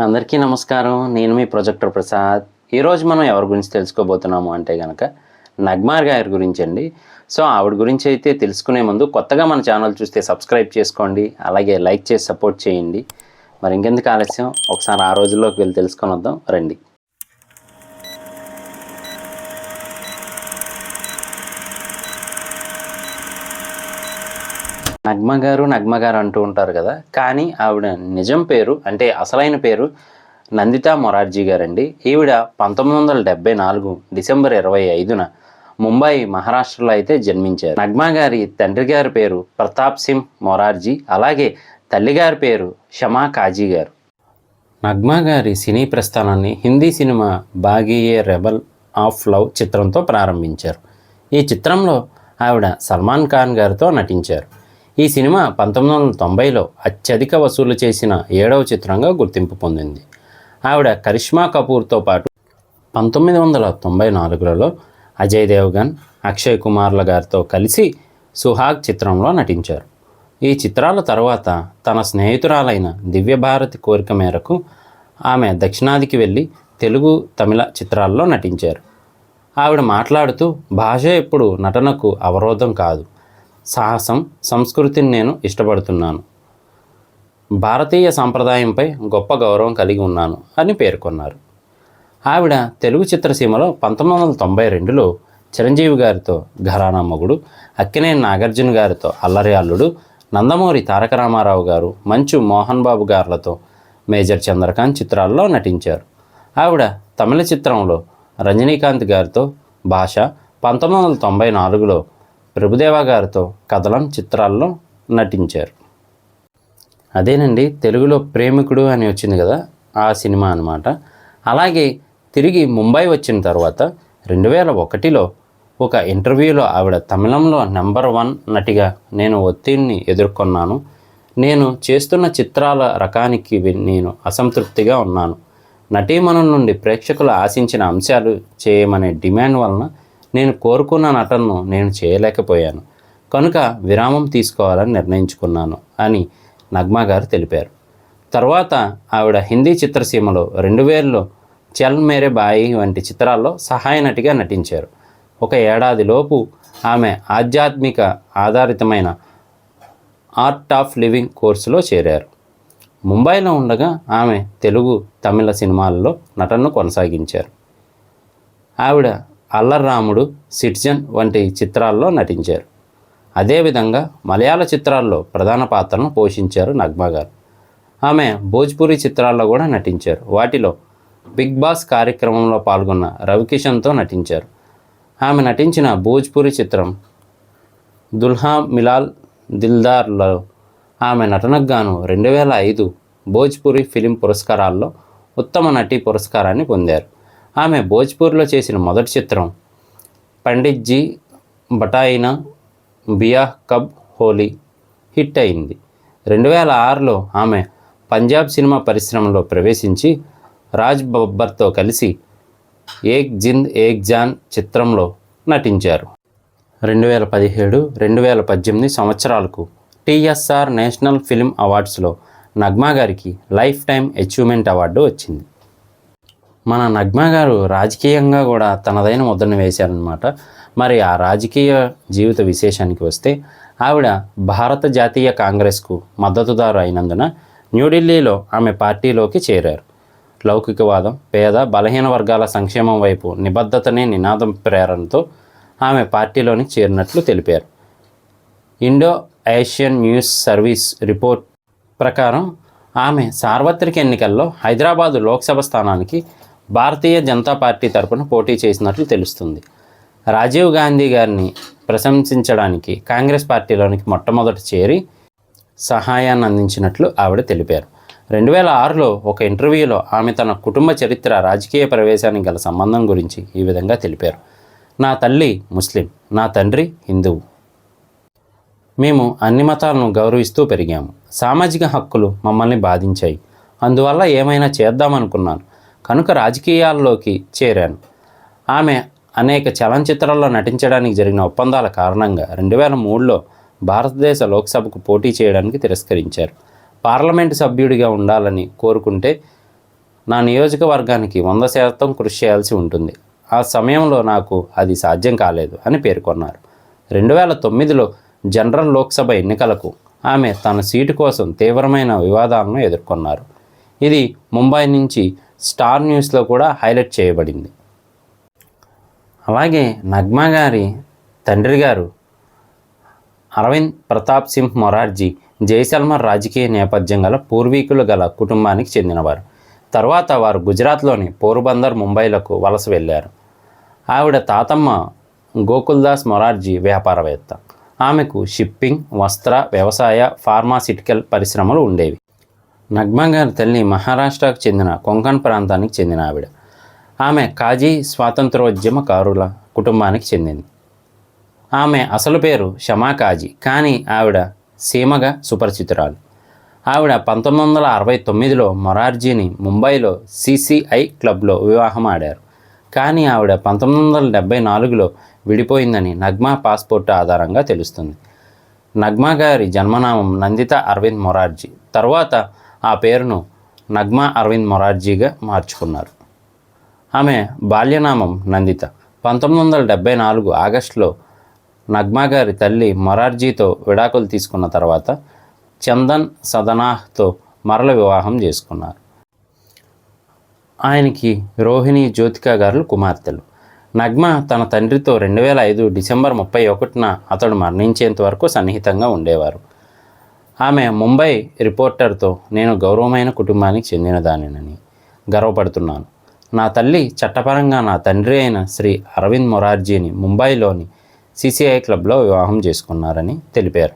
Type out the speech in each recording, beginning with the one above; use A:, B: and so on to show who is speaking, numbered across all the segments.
A: అందరికీ నమస్కారం. నేను మీ ప్రొజెక్టర్ ప్రసాద్. ఈరోజు మనం ఎవరి గురించి తెలుసుకోబోతున్నాము అంటే కనుక నగ్మార్ గారి గురించి అండి. సో ఆవిడ గురించి అయితే తెలుసుకునే ముందు కొత్తగా మన ఛానల్ చూస్తే సబ్స్క్రైబ్ చేసుకోండి. అలాగే లైక్ చేసి సపోర్ట్ చేయండి. మరి ఇంకెందుకు ఆలస్యం? ఒకసారి ఆ రోజుల్లోకి వెళ్ళి తెలుసుకొని వద్దాం. రండి. నగ్మ గారు నగ్మ గారు అంటూ ఉంటారు కదా. కానీ ఆవిడ నిజం పేరు అంటే అసలైన పేరు నందిత మొరార్జీ గారండి. ఈవిడ పంతొమ్మిది వందల డెబ్బై నాలుగు డిసెంబర్ ఇరవై ఐదున ముంబై మహారాష్ట్రలో అయితే జన్మించారు. నగ్మా గారి తండ్రి గారి పేరు ప్రతాప్ సింగ్ మొరార్జీ అలాగే తల్లి గారి పేరు షమా కాజీ గారు. నగ్మా గారి సినీ ప్రస్థానాన్ని హిందీ సినిమా బాగియే రెబల్ ఆఫ్ లవ్ చిత్రంతో ప్రారంభించారు. ఈ చిత్రంలో ఆవిడ సల్మాన్ ఖాన్ గారితో నటించారు. ఈ సినిమా పంతొమ్మిది వందల తొంభైలో అత్యధిక వసూలు చేసిన ఏడవ చిత్రంగా గుర్తింపు పొందింది. ఆవిడ కరిష్మా కపూర్తో పాటు పంతొమ్మిది వందల తొంభై నాలుగులలో అజయ్ దేవ్గన్ అక్షయ్ కుమార్ల గారితో కలిసి సుహాగ్ చిత్రంలో నటించారు. ఈ చిత్రాల తర్వాత తన స్నేహితురాలైన దివ్యభారతి కోరిక మేరకు ఆమె దక్షిణాదికి వెళ్ళి తెలుగు తమిళ చిత్రాల్లో నటించారు. ఆవిడ మాట్లాడుతూ భాష ఎప్పుడు నటనకు అవరోధం కాదు. సాహసం సంస్కృతిని నేను ఇష్టపడుతున్నాను. భారతీయ సంప్రదాయంపై గొప్ప గౌరవం కలిగి ఉన్నాను అని పేర్కొన్నారు. ఆవిడ తెలుగు చిత్రసీమలో పంతొమ్మిది వందల తొంభై రెండులో చిరంజీవి గారితో ఘరానా మొగుడు అక్కినేని నాగార్జున గారితో అల్లరి అల్లుడు నందమూరి తారక రామారావు గారు మంచు మోహన్ బాబు గారులతో మేజర్ చంద్రకాంత్ చిత్రాల్లో నటించారు. ఆవిడ తమిళ చిత్రంలో రజనీకాంత్ గారితో భాష పంతొమ్మిది వందల తొంభై నాలుగులో ప్రభుదేవ గారితో కథలం చిత్రాల్లో నటించారు. అదేనండి తెలుగులో ప్రేమికుడు అని వచ్చింది కదా ఆ సినిమా అన్నమాట. అలాగే తిరిగి ముంబై వచ్చిన తర్వాత రెండు వేల ఒకటిలో ఒక ఇంటర్వ్యూలో ఆవిడ తమిళంలో నెంబర్ వన్ నటిగా నేను ఒత్తిడిని ఎదుర్కొన్నాను. నేను చేస్తున్న చిత్రాల రకానికి నేను అసంతృప్తిగా ఉన్నాను. నటీమణుల నుండి ప్రేక్షకులు ఆశించిన అంశాలు చేయమనే డిమాండ్ వలన నేను కోరుకున్న నటనను నేను చేయలేకపోయాను. కనుక విరామం తీసుకోవాలని నిర్ణయించుకున్నాను అని నగ్మా గారు తెలిపారు. తర్వాత ఆవిడ హిందీ చిత్రసీమలో రెండు వేలలో చల్ మేరే బాయి వంటి చిత్రాల్లో సహాయ నటిగా నటించారు. ఒక ఏడాదిలోపు ఆమె ఆధ్యాత్మిక ఆధారితమైన ఆర్ట్ ఆఫ్ లివింగ్ కోర్సులో చేరారు. ముంబైలో ఉండగా ఆమె తెలుగు తమిళ సినిమాల్లో నటనను కొనసాగించారు. ఆవిడ అల్లర్రాముడు సిటిజన్ వంటి చిత్రాల్లో నటించారు. అదేవిధంగా మలయాళ చిత్రాల్లో ప్రధాన పాత్రను పోషించారు నగ్మా గారు. ఆమె భోజ్పురి చిత్రాల్లో కూడా నటించారు. వాటిలో బిగ్ బాస్ కార్యక్రమంలో పాల్గొన్న రవికిషన్తో నటించారు. ఆమె నటించిన భోజ్పురి చిత్రం దుల్హా మిలాల్ దిల్దార్లో ఆమె నటనకు గాను రెండు వేల ఐదు భోజ్పురి ఫిలిం పురస్కారాల్లో ఉత్తమ నటి పురస్కారాన్ని పొందారు. ఆమె భోజ్పూర్లో చేసిన మొదటి చిత్రం పండిత్ జీ బటాయినా బియాహ్ కబ్ హోలీ హిట్ అయింది. రెండు వేల ఆరులో ఆమె పంజాబ్ సినిమా పరిశ్రమలో ప్రవేశించి రాజ్ బబ్బర్తో కలిసి ఏక్ జింద్ ఏక్ జాన్ చిత్రంలో నటించారు. రెండు వేల పదిహేడు రెండు వేల పద్దెనిమిది సంవత్సరాలకు టీఎస్ఆర్ నేషనల్ ఫిల్మ్ అవార్డ్స్లో నగ్మా గారికి లైఫ్ టైం అచీవ్మెంట్ అవార్డు వచ్చింది. మన నగ్మా గారు రాజకీయంగా కూడా తనదైన ముద్రను వేశారనమాట మరి ఆ రాజకీయ జీవిత విశేషానికి వస్తే ఆవిడ భారత జాతీయ కాంగ్రెస్కు మద్దతుదారు అయినందున న్యూఢిల్లీలో ఆమె పార్టీలోకి చేరారు. లౌకికవాదం పేద బలహీన వర్గాల సంక్షేమం వైపు నిబద్ధతనే నినాదం ప్రేరణతో ఆమె పార్టీలోని చేరినట్లు తెలిపారు. Indo Asian news service report ప్రకారం ఆమె సార్వత్రిక ఎన్నికల్లో హైదరాబాదు లోక్సభ స్థానానికి భారతీయ జనతా పార్టీ తరపున పోటీ చేసినట్లు తెలుస్తుంది. రాజీవ్ గాంధీ గారిని ప్రశంసించడానికి కాంగ్రెస్ పార్టీలోనికి మొట్టమొదట చేరి సహాయాన్ని అందించినట్లు ఆవిడ తెలిపారు. రెండు వేల ఆరులో ఒక ఇంటర్వ్యూలో ఆమె తన కుటుంబ చరిత్ర రాజకీయ ప్రవేశానికి గల సంబంధం గురించి ఈ విధంగా తెలిపారు. నా తల్లి ముస్లిం నా తండ్రి హిందువు. మేము అన్ని మతాలను గౌరవిస్తూ పెరిగాము. సామాజిక హక్కులు మమ్మల్ని బాధించాయి. అందువల్ల ఏమైనా చేద్దామనుకున్నాను. కనుక రాజకీయాల్లోకి చేరాను. ఆమె అనేక చలనచిత్రాల్లో నటించడానికి జరిగిన ఒప్పందాల కారణంగా రెండు వేల మూడులో భారతదేశ లోక్సభకు పోటీ చేయడానికి తిరస్కరించారు. పార్లమెంటు సభ్యుడిగా ఉండాలని కోరుకుంటే నా నియోజకవర్గానికి వంద శాతం కృషి చేయాల్సి ఉంటుంది. ఆ సమయంలో నాకు అది సాధ్యం కాలేదు అని పేర్కొన్నారు. రెండు వేల తొమ్మిదిలో జనరల్ లోక్సభ ఎన్నికలకు ఆమె తన సీటు కోసం తీవ్రమైన వివాదాలను ఎదుర్కొన్నారు. ఇది ముంబై నుంచి స్టార్ న్యూస్లో కూడా హైలైట్ చేయబడింది. అలాగే నగ్మా గారి తండ్రి గారు అరవింద్ ప్రతాప్ సింహ్ మొరార్జీ జైసల్మర్ రాజకీయ నేపథ్యం గల పూర్వీకులు గల కుటుంబానికి చెందినవారు. తర్వాత వారు గుజరాత్లోని పోర్బందర్ ముంబైలకు వలస వెళ్ళారు. ఆవిడ తాతమ్మ గోకుల్దాస్ మొరార్జీ వ్యాపారవేత్త. ఆమెకు షిప్పింగ్ వస్త్ర వ్యవసాయ ఫార్మాసిటికల్ పరిశ్రమలు ఉండేవి. నగ్మా గారి తల్లి మహారాష్ట్రకు చెందిన కొంకణ్ ప్రాంతానికి చెందిన ఆవిడ. ఆమె కాజీ స్వాతంత్రోద్యమకారుల కుటుంబానికి చెందింది. ఆమె అసలు పేరు షమా కాజీ కానీ ఆవిడ సీమగా సుపరిచితురాలు. ఆవిడ పంతొమ్మిది వందల అరవై తొమ్మిదిలో మొరార్జీని ముంబైలో సిసిఐ క్లబ్లో వివాహం ఆడారు. కానీ ఆవిడ పంతొమ్మిది వందల డెబ్బై నాలుగులో విడిపోయిందని నగ్మా పాస్పోర్ట్ ఆధారంగా తెలుస్తుంది. నగ్మా గారి జన్మనామం నందిత అరవింద్ మొరార్జీ. తర్వాత ఆ పేరును నగ్మా అరవింద్ మొరార్జీగా మార్చుకున్నారు. ఆమె బాల్యనామం నందిత. పంతొమ్మిది వందల డెబ్బై నాలుగు ఆగస్టులో నగ్మా గారి తల్లి మొరార్జీతో విడాకులు తీసుకున్న తర్వాత చందన్ సదనాహ్తో మరల వివాహం చేసుకున్నారు. ఆయనకి రోహిణి జ్యోతిక గారు కుమార్తెలు. నగ్మ తన తండ్రితో రెండు వేల ఐదు డిసెంబర్ ముప్పై ఒకటిన అతడు మరణించేంత వరకు సన్నిహితంగా ఉండేవారు. ఆమె ముంబై రిపోర్టర్తో నేను గౌరవమైన కుటుంబానికి చెందినదానినని గర్వపడుతున్నాను. నా తల్లి చట్టపరంగా నా తండ్రి అయిన శ్రీ అరవింద్ మొరార్జీని ముంబైలోని సిసిఐ క్లబ్లో వివాహం చేసుకున్నారని తెలిపారు.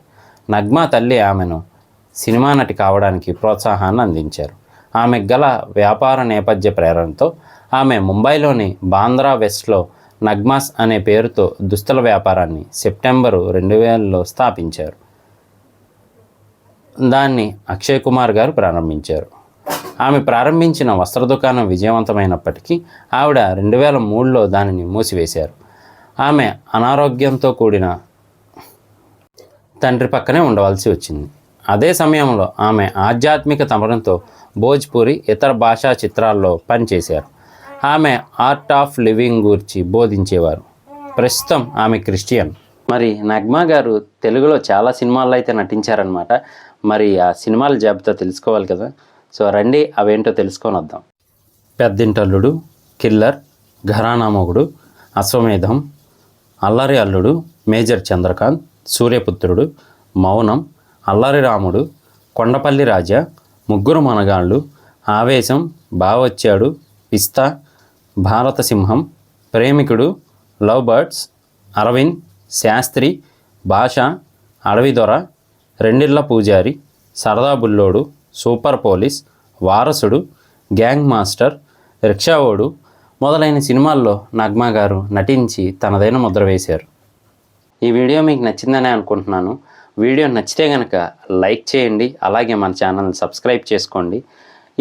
A: నగ్మా తల్లి ఆమెను సినిమా నటి కావడానికి ప్రోత్సాహాన్ని అందించారు. ఆమె గల వ్యాపార నేపథ్య ప్రేరణతో ఆమె ముంబైలోని బాంద్రా వెస్ట్లో నగ్మాస్ అనే పేరుతో దుస్తుల వ్యాపారాన్ని సెప్టెంబరు రెండు వేలలో స్థాపించారు. దాన్ని అక్షయ్ కుమార్ గారు ప్రారంభించారు. ఆమె ప్రారంభించిన వస్త్ర దుకాణం విజయవంతమైనప్పటికీ ఆవిడ రెండు వేల మూడులో దానిని మూసివేశారు. ఆమె అనారోగ్యంతో కూడిన తండ్రి పక్కనే ఉండవలసి వచ్చింది. అదే సమయంలో ఆమె ఆధ్యాత్మిక తమరంతో భోజ్పురి ఇతర భాషా చిత్రాల్లో పనిచేశారు. ఆమె ఆర్ట్ ఆఫ్ లివింగ్ గురించి బోధించేవారు. ప్రస్తుతం ఆమె క్రిస్టియన్. మరి నగ్మా గారు తెలుగులో చాలా సినిమాల్లో అయితే నటించారనమాట మరి ఆ సినిమాల జాబితా తెలుసుకోవాలి కదా. సో రండి అవేంటో తెలుసుకొని వద్దాం. పెద్దింటల్లుడు కిల్లర్ ఘరానా మొగుడు అశ్వమేధం అల్లరి అల్లుడు మేజర్ చంద్రకాంత్ సూర్యపుత్రుడు మౌనం అల్లరి రాముడు కొండపల్లి రాజా ముగ్గురు మనగాళ్ళు ఆవేశం బావొచ్చాడు పిస్తా భారత సింహం ప్రేమికుడు లవ్ బర్డ్స్ అరవింద్ శాస్త్రి భాష అడవిదొర Rendilla Pujari Sarada Bullodu super police Varasudu gang master Rickshavodu మొదలైన సినిమాల్లో నగ్మా గారు నటించి తనదైన ముద్ర వేశారు. ఈ వీడియో మీకు నచ్చిందనే అనుకుంటున్నాను. వీడియో నచ్చితే కనుక లైక్ చేయండి అలాగే మన ఛానల్ని సబ్స్క్రైబ్ చేసుకోండి.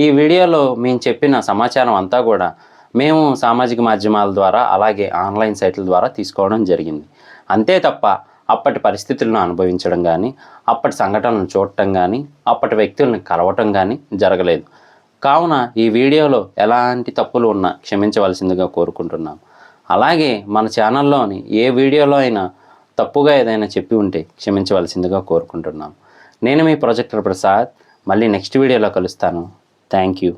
A: ఈ వీడియోలో మేము చెప్పిన సమాచారం అంతా కూడా మేము సామాజిక మాధ్యమాల ద్వారా అలాగే ఆన్లైన్ సైట్ల ద్వారా తీసుకోవడం జరిగింది. అంతే తప్ప అప్పటి పరిస్థితులను అనుభవించడం కానీ అప్పటి సంఘటనలను చూడటం కానీ అప్పటి వ్యక్తులను కలవటం కానీ జరగలేదు. కావున ఈ వీడియోలో ఎలాంటి తప్పులు ఉన్నా క్షమించవలసిందిగా కోరుకుంటున్నాం. అలాగే మన ఛానల్లోని ఏ వీడియోలో అయినా తప్పుగా ఏదైనా చెప్పి ఉంటే క్షమించవలసిందిగా కోరుకుంటున్నాం. నేను మీ ప్రొజెక్టర్ ప్రసాద్. మళ్ళీ నెక్స్ట్ వీడియోలో కలుస్తాను. Thank you.